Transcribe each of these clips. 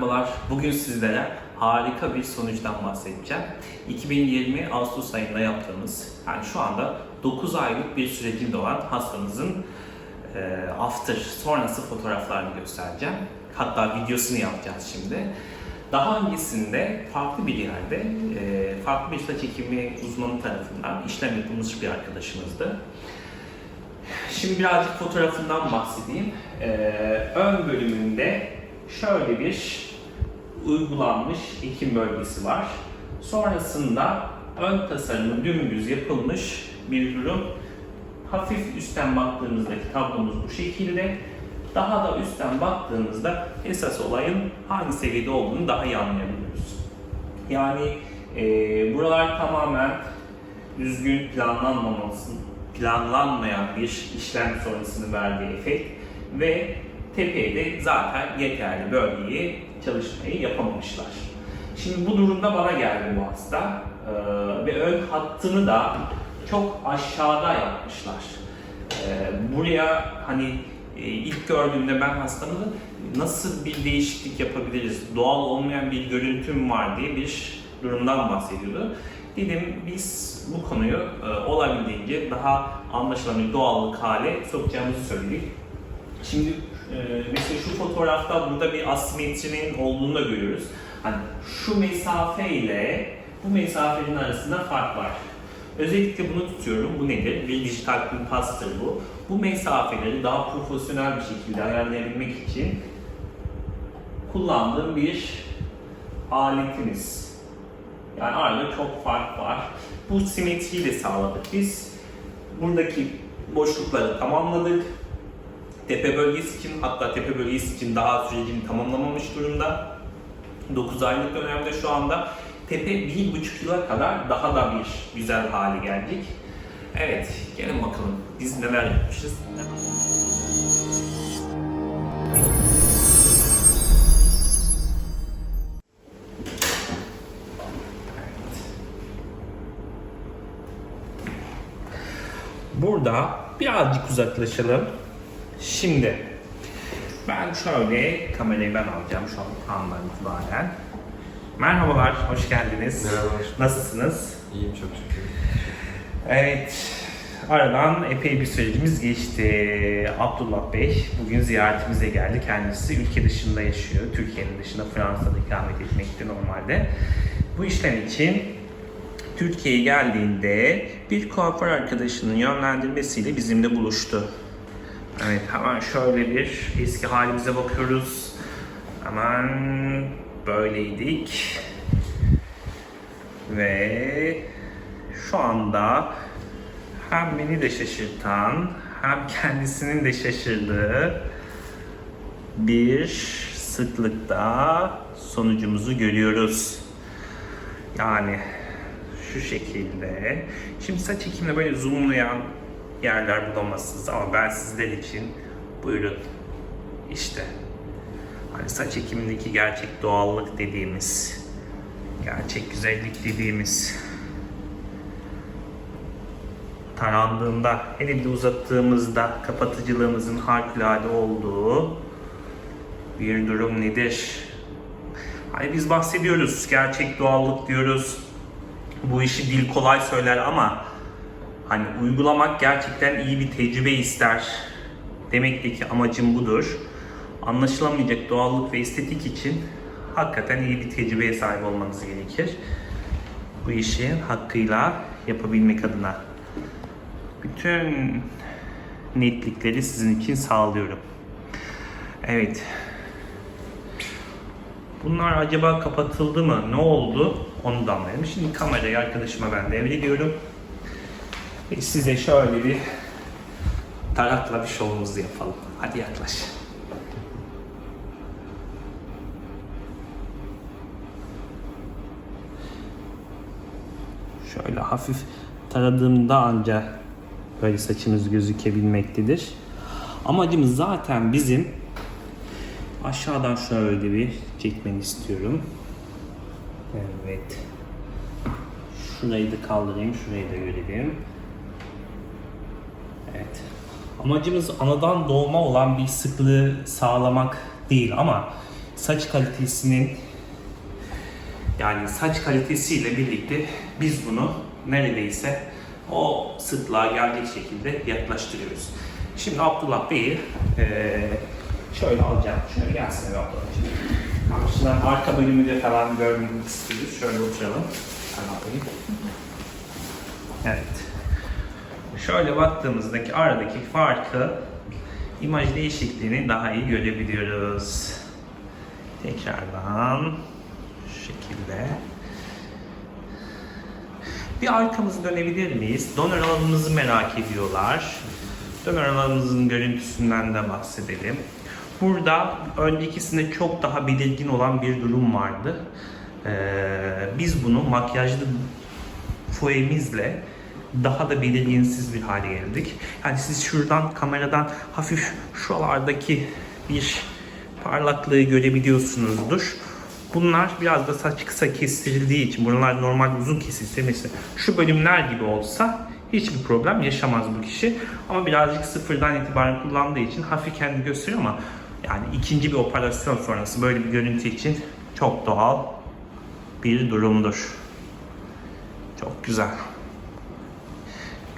Merhabalar, bugün sizlere harika bir sonuçtan bahsedeceğim. 2020 Ağustos ayında yaptığımız, yani şu anda 9 aylık bir sürecinde olan hastamızın e, after, sonrası fotoğraflarını göstereceğim. Hatta videosunu yapacağız şimdi. Daha öncesinde farklı bir yerde, e, farklı bir saç ekimi uzmanı tarafından işlem yapılmış bir arkadaşımızdı. Şimdi birazcık fotoğrafından bahsedeyim. Ee, ön bölümünde şöyle bir uygulanmış ekim bölgesi var. Sonrasında ön tasarımı dümdüz yapılmış bir durum. Hafif üstten baktığımızdaki tablomuz bu şekilde. Daha da üstten baktığımızda esas olayın hangi seviyede olduğunu daha iyi anlayabiliyoruz. Yani e, buralar tamamen düzgün planlanmaması, planlanmayan bir işlem sonrasını verdiği efekt ve tepeye zaten yeterli bölgeyi çalışmayı yapamamışlar. Şimdi bu durumda bana geldi bu hasta Ee, ve ön hattını da çok aşağıda yapmışlar. Ee, buraya hani ilk gördüğümde ben hastamı nasıl bir değişiklik yapabiliriz, doğal olmayan bir görüntüm var diye bir durumdan bahsediyordu. Dedim biz bu konuyu e, olabildiğince daha anlaşılan doğallık hale sokacağımızı söyledik. Şimdi e, mesela şu fotoğrafta burada bir asimetrinin olduğunu da görüyoruz. Hani şu mesafe ile bu mesafenin arasında fark var. Özellikle bunu tutuyorum. Bu nedir? Bir dijital kumpastır bu. Bu mesafeleri daha profesyonel bir şekilde ayarlayabilmek için kullandığım bir aletimiz. Yani arada çok fark var. Bu simetriyi de sağladık biz. Buradaki boşlukları tamamladık. Tepe bölgesi için hatta tepe bölgesi için daha sürecini tamamlamamış durumda. 9 aylık dönemde şu anda tepe 1,5 yıla kadar daha da bir güzel hale gelecek. Evet, gelin bakalım biz neler yapmışız. Burada birazcık uzaklaşalım. Şimdi ben şöyle kamerayı ben alacağım şu an andan itibaren. Merhabalar, hoş geldiniz. Merhaba, hoş bulduk. Nasılsınız? İyiyim çok şükür. Evet, aradan epey bir sürecimiz geçti. Abdullah Bey bugün ziyaretimize geldi. Kendisi ülke dışında yaşıyor. Türkiye'nin dışında Fransa'da ikamet etmekte normalde. Bu işlem için Türkiye'ye geldiğinde bir kuaför arkadaşının yönlendirmesiyle bizimle buluştu. Evet hemen şöyle bir eski halimize bakıyoruz. Hemen böyleydik. Ve şu anda hem beni de şaşırtan hem kendisinin de şaşırdığı bir sıklıkta sonucumuzu görüyoruz. Yani şu şekilde. Şimdi saç ekimine böyle zoomlayan yerler bulamazsınız ama ben sizler için buyurun işte hani saç ekimindeki gerçek doğallık dediğimiz gerçek güzellik dediğimiz tarandığında hele bir de uzattığımızda kapatıcılığımızın harikulade olduğu bir durum nedir? Hani biz bahsediyoruz, gerçek doğallık diyoruz. Bu işi dil kolay söyler ama hani uygulamak gerçekten iyi bir tecrübe ister. Demekteki amacım budur. Anlaşılamayacak doğallık ve estetik için hakikaten iyi bir tecrübeye sahip olmanız gerekir. Bu işi hakkıyla yapabilmek adına. Bütün netlikleri sizin için sağlıyorum. Evet. Bunlar acaba kapatıldı mı? Ne oldu? Onu da anlayalım. Şimdi kamerayı arkadaşıma ben devrediyorum. Ve size şöyle bir tarakla bir şovumuzu yapalım. Hadi yaklaş. Şöyle hafif taradığımda anca böyle saçımız gözükebilmektedir. Amacımız zaten bizim aşağıdan şöyle bir çekmeni istiyorum. Evet. Şurayı da kaldırayım, şurayı da görelim. Evet. Amacımız anadan doğma olan bir sıklığı sağlamak değil ama saç kalitesinin yani saç kalitesiyle birlikte biz bunu neredeyse o sıklığa gelecek şekilde yaklaştırıyoruz. Şimdi Abdullah Bey'i eee, şöyle alacağım. Şöyle gelsin Abdullah'cığım. Karşıdan arka bölümü de falan görmek istiyoruz. Şöyle oturalım. Evet. Şöyle baktığımızdaki aradaki farkı imaj değişikliğini daha iyi görebiliyoruz. Tekrardan şu şekilde. Bir arkamızı dönebilir miyiz? Donör alanımızı merak ediyorlar. Donör alanımızın görüntüsünden de bahsedelim. Burada öncekisinde çok daha belirgin olan bir durum vardı. Ee, biz bunu makyajlı foemizle daha da belirginsiz bir hale geldik. Yani siz şuradan kameradan hafif şuralardaki bir parlaklığı görebiliyorsunuzdur. Bunlar biraz da saç kısa kestirildiği için buralar normal uzun kesilse mesela şu bölümler gibi olsa hiçbir problem yaşamaz bu kişi. Ama birazcık sıfırdan itibaren kullandığı için hafif kendi gösteriyor ama yani ikinci bir operasyon sonrası böyle bir görüntü için çok doğal bir durumdur. Çok güzel.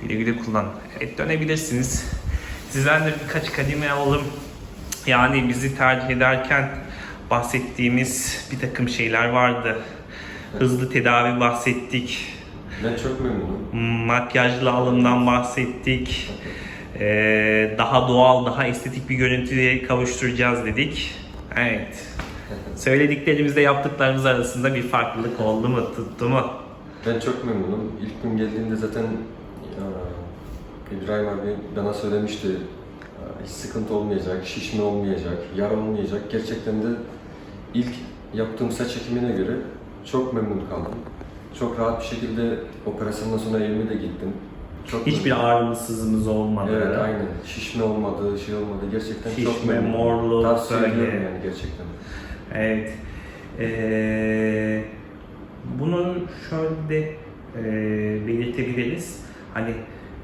Güle güle kullan. Evet dönebilirsiniz. Sizden de birkaç kademe alalım. Yani bizi tercih ederken bahsettiğimiz bir takım şeyler vardı. Hızlı tedavi bahsettik. Ben çok memnunum. Makyajlı alımdan bahsettik. Ee, daha doğal, daha estetik bir görüntüye kavuşturacağız dedik. Evet. Söylediklerimizde yaptıklarımız arasında bir farklılık oldu mu, tuttu mu? Ben çok memnunum. İlk gün geldiğimde zaten İbrahim abi bana söylemişti. Hiç sıkıntı olmayacak, şişme olmayacak, yara olmayacak. Gerçekten de ilk yaptığım saç ekimine göre çok memnun kaldım. Çok rahat bir şekilde operasyondan sonra evime de gittim. Çok Hiçbir memnunum. ağrımız sızımız olmadı. Evet aynen. Şişme olmadı, şey olmadı. Gerçekten çok Şişme, memnunum. morluk, Tavsiye böyle. ediyorum yani gerçekten. Evet. Ee, bunu şöyle de e, belirtebiliriz. Hani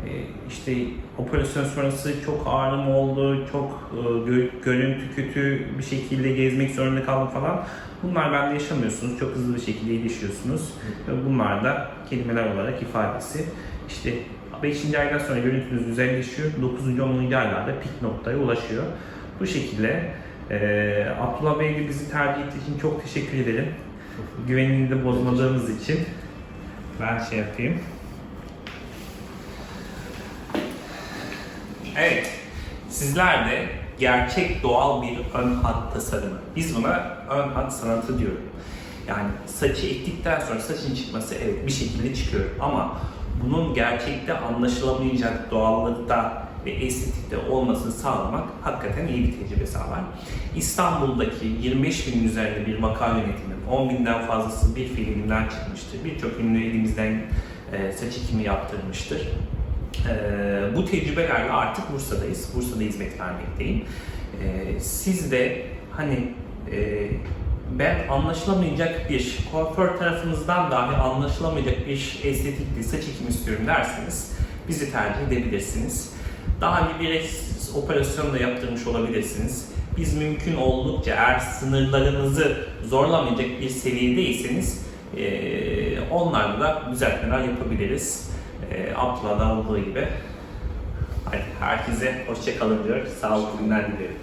e, işte operasyon sonrası çok ağrım oldu, çok e, gö- görüntü kötü bir şekilde gezmek zorunda kaldım falan. Bunlar bende yaşamıyorsunuz. Çok hızlı bir şekilde iyileşiyorsunuz. Ve bunlar da kelimeler olarak ifadesi. İşte 5. aydan sonra görüntünüz güzelleşiyor. 9. 10. aylarda pik noktaya ulaşıyor. Bu şekilde ee, Abdullah Bey'le bizi tercih ettiği için çok teşekkür ederim. Güvenini de bozmadığımız için ben şey yapayım. Evet, sizler de gerçek doğal bir ön hat tasarımı. Biz buna ön hat sanatı diyorum. Yani saçı ektikten sonra saçın çıkması evet bir şekilde çıkıyor ama bunun gerçekte anlaşılamayacak doğallıkta ve estetikte olmasını sağlamak hakikaten iyi bir tecrübe sağlar. İstanbul'daki 25 bin üzerinde bir vaka yönetiminin 10 binden fazlası bir filmden çıkmıştır. Birçok ünlü elimizden e, saç ekimi yaptırmıştır. E, bu tecrübelerle artık Bursa'dayız. Bursa'da hizmet vermekteyim. E, siz de hani e, ben anlaşılamayacak bir, kuaför tarafınızdan dahi anlaşılamayacak bir estetikli saç ekimi istiyorum derseniz bizi tercih edebilirsiniz. Daha önce bir operasyon da yaptırmış olabilirsiniz. Biz mümkün oldukça eğer sınırlarınızı zorlamayacak bir seviyedeyseniz eee onlarla da düzeltmeler yapabiliriz. Eee Abdullah'da olduğu gibi. Herkese hoşça kalın diyor. Sağlıklı günler diliyorum.